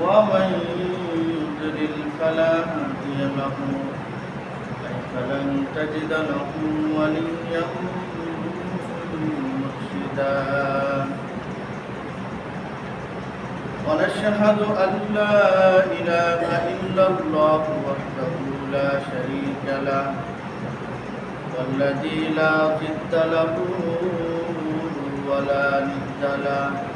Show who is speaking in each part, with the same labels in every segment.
Speaker 1: ومن يضلل فلا هادي له فلن تجد له وليا مرشدا. ونشهد أن لا إله إلا الله وحده لا شريك له والذي لا ضد له ولا ند له.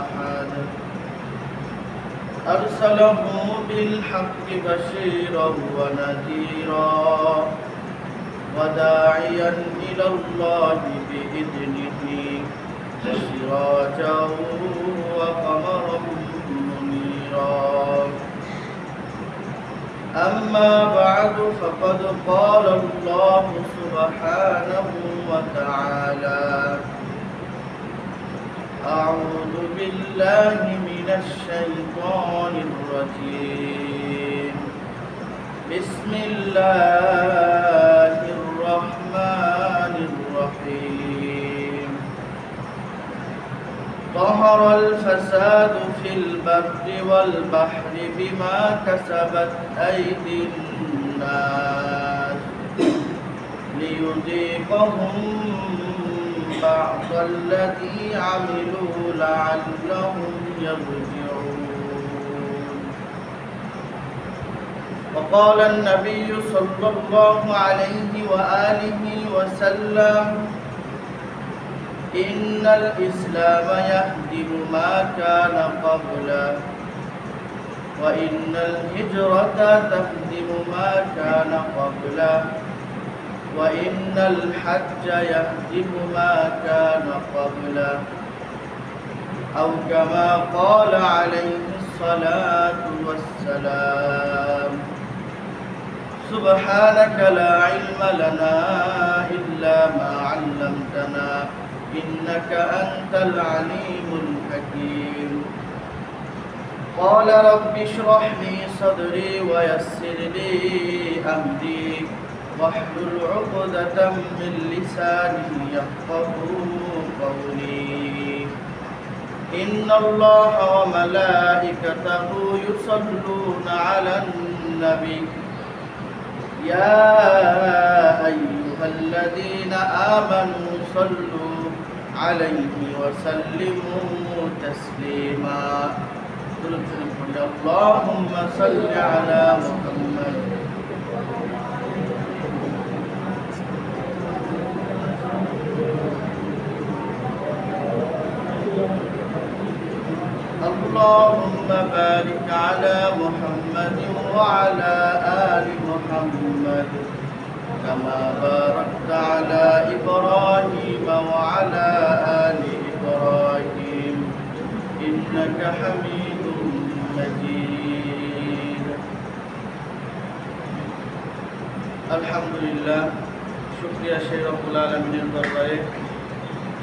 Speaker 1: أحد أرسله بالحق بشيرا ونذيرا وداعيا إلى الله بإذنه وسراجا وقمرا منيرا. أما بعد فقد قال الله سبحانه وتعالى أعوذ بالله من الشيطان الرجيم. بسم الله الرحمن الرحيم. ظهر الفساد في البر والبحر بما كسبت أيدي الناس ليذيقهم بعض الذي عملوا لعلهم يرجعون. وقال النبي صلى الله عليه وآله وسلم إن الإسلام يهدم ما كان قبله وإن الهجرة تهدم ما كان قبله. وإن الحج يهدم ما كان قبله أو كما قال عليه الصلاة والسلام سبحانك لا علم لنا إلا ما علمتنا إنك أنت العليم الحكيم قال رب اشرح لي صدري ويسر لي أمري واحلل عقدة من لساني يفقه قولي. إن الله وملائكته يصلون على النبي. يا أيها الذين آمنوا صلوا عليه وسلموا تسليما. اللهم صل على محمد. اللهم بارك على محمد وعلى آل محمد كما باركت على إبراهيم وعلى آل إبراهيم إنك حميد مجيد الحمد لله শুক্রিয়া সেই রব্বুল আলমিনের দরবারে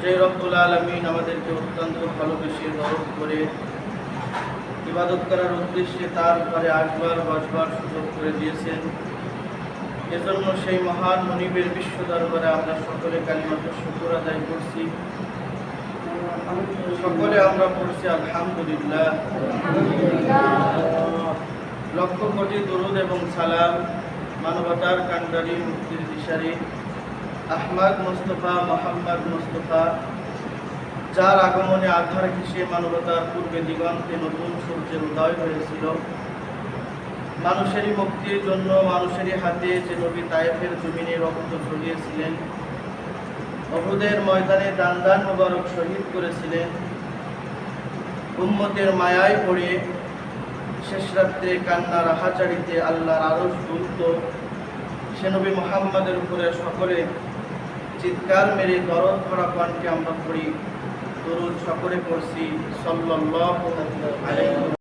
Speaker 1: সেই রব্বুল আলমিন আমাদেরকে অত্যন্ত ভালোবেসে দরদ করে ইবাদত করার উদ্দেশ্যে তার ঘরে আসবার বসবার সুযোগ করে দিয়েছেন। এজন্য সেই মহান মনিবের বিশ্ব দরবারে আমরা সকলে কালিমাত শুকুর আদায় করছি। সকলে আমরা পড়ছি আলহামদুলিল্লাহ। লক্ষ কোটি দরুদ এবং সালাম মানবতার কান্ডারি মুক্তির দিশারি। আহমদ মুস্তফা, মোহাম্মদ মুস্তফা যার আগমনে আধার ঘেঁষে মানবতার পূর্বে দিগন্তে নতুন সূর্যের উদয় হয়েছিল। মানুষেরই মুক্তির জন্য, মানুষেরই হাতে যে নবী তায়েফের জমিনে রক্ত ঝরিয়েছিলেন অহুদের ময়দানে দান দান মোবারক শহীদ করেছিলেন, উম্মতের মায়ায় পড়ে শেষ রাত্রে কান্নার হাজারিতে আল্লাহর আরশ দুলত, সে নবী মোহাম্মদের উপরে সকলে চিৎকার মেরে দরদ ভরা কণ্ঠে আমরা পড়ি। তরুণ সকলে পড়ছি সাল্লাল্লাহু আলাইহি